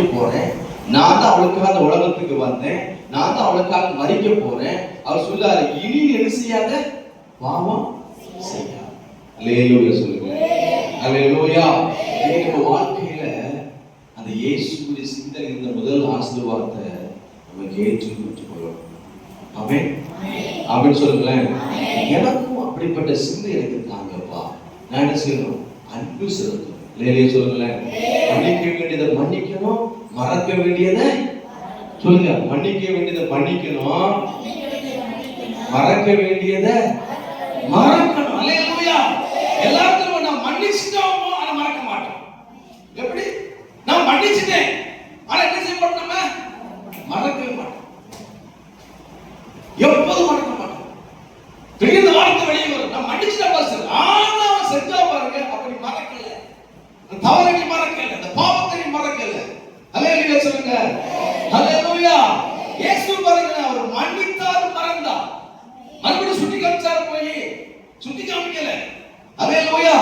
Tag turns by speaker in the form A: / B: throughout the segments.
A: விட்டு போறேன் நான் தான் அவளுக்காக அந்த உலகத்துக்கு வந்தேன் நான் தான் அவளுக்காக மறிக்க போறேன் அவர் சொல்லாரு இனி என்ன செய்யாத பாவம் செய்யா லேலோயா சொல்லுங்க அலேலோயா எங்க வாழ்க்கையில அந்த இயேசுடைய சிந்தனை இந்த முதல் ஆசீர்வாதத்தை நம்ம ஏற்றுக்கிட்டு போயிடும் அவன் அப்படின்னு சொல்லுங்களேன் எனக்கும் அப்படிப்பட்ட சிந்தை எனக்கு தாங்கப்பா நான் என்ன செய்யணும் அன்பு செலுத்தணும் வேலையை சொல்லுங்களேன் மன்னிக்க வேண்டியதை மன்னிக்கணும் மறக்க வேண்டியதை சொல்லுங்க மன்னிக்க வேண்டியதை மன்னிக்கணும் மறக்க வேண்டியதை மறக்கணும் அல்லேலூயா எல்லாத்தையும் நான் மன்னிச்சிட்டோமோ அதை மறக்க மாட்டோம் எப்படி நான் மன்னிச்சிட்டேன் தவறை மறக்கல அந்த பாவத்தை மறக்கல அலையிலே சொல்லுங்க அலையிலூயா இயேசு பாருங்க அவர் மன்னித்தார் மறந்தார் மறுபடியும் சுட்டி காமிச்சார் போய் சுட்டி காமிக்கல அலையிலூயா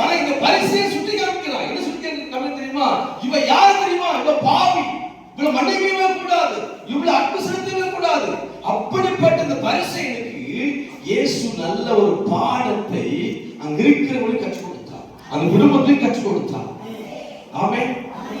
A: ஆனா இந்த பரிசையை சுட்டி காமிக்கிறான் என்ன சுட்டி காமிக்க தெரியுமா இவ யாரு தெரியுமா இவ பாவி இவ்வளவு மன்னிக்கவே கூடாது இவளை அன்பு செலுத்தவே கூடாது அப்படிப்பட்ட இந்த பரிசைனுக்கு இயேசு நல்ல ஒரு பாடத்தை அங்க இருக்கிறவங்களுக்கு கற்றுக் அந்த குடும்பத்தையும் கற்றுக் கொடுத்தார் ஆமே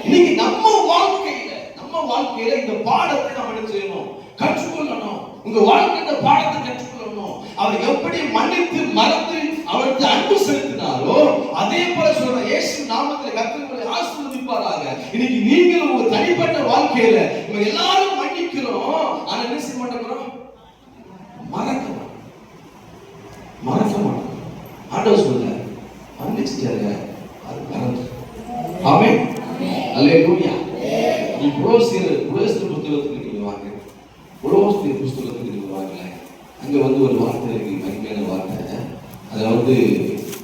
A: இன்னைக்கு நம்ம வாழ்க்கையில நம்ம வாழ்க்கையில இந்த பாடத்தை நம்ம என்ன செய்யணும் கற்றுக்கொள்ளணும் உங்க வாழ்க்கை இந்த பாடத்தை கற்றுக்கொள்ளணும் அவர் எப்படி மன்னித்து மறந்து அவருக்கு அன்பு செலுத்தினாரோ அதே போல சொல்ற இயேசு நாமத்தில் கற்றுக்கொள்ள ஆசிர்வதிப்பாராக இன்னைக்கு நீங்களும் ஒரு தனிப்பட்ட வாழ்க்கையில நம்ம எல்லாரும் வச்சுக்கங்க அது புத்தகத்துக்கு நீங்கள் வாங்க உலகஸ்து புஸ்தகத்துக்கு நீங்கள் அங்கே வந்து ஒரு வார்த்தை இருக்கு மகிமையான வார்த்தை அதாவது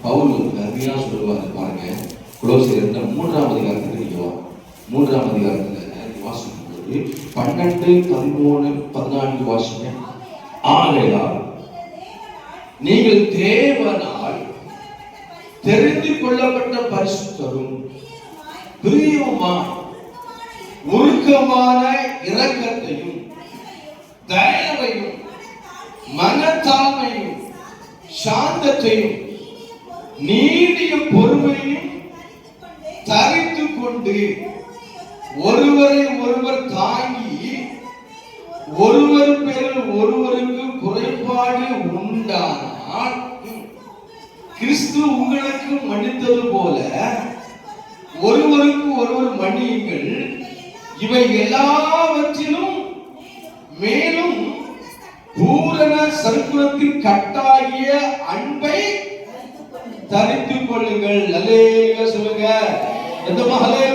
A: பவுல் அருமையாக சொல்லுவாங்க பாருங்க குலோசியர் மூன்றாம் அதிகாரத்துக்கு நீங்கள் மூன்றாம் அதிகாரத்தில் வாசிக்கும் பன்னெண்டு பதிமூணு பதினான்கு வாசிங்க ஆகையால் நீங்கள் தேவனால் தெரிந்து கொள்ளப்பட்ட பரிசுத்தரும் பிரியமான உருக்கமான இரக்கத்தையும் தயவையும் மனத்தாமையும் சாந்தத்தையும் நீடிய பொறுமையும் தரித்து கொண்டு ஒருவரை ஒருவர் தாங்கி ஒருவர் பேரில் ஒருவருக்கு குறைபாடு உண்டானால் கிறிஸ்து உங்களுக்கு மன்னித்தது போல ஒருவருக்கு ஒருவர் மன்னியுங்கள் இவை எல்லாவற்றிலும் மேலும் பூரண சருக்குலத்தில் கட்டாகிய அன்பை தரித்துக் கொள்ளுங்கள் நல்ல சொல்லுங்க எந்த மகளே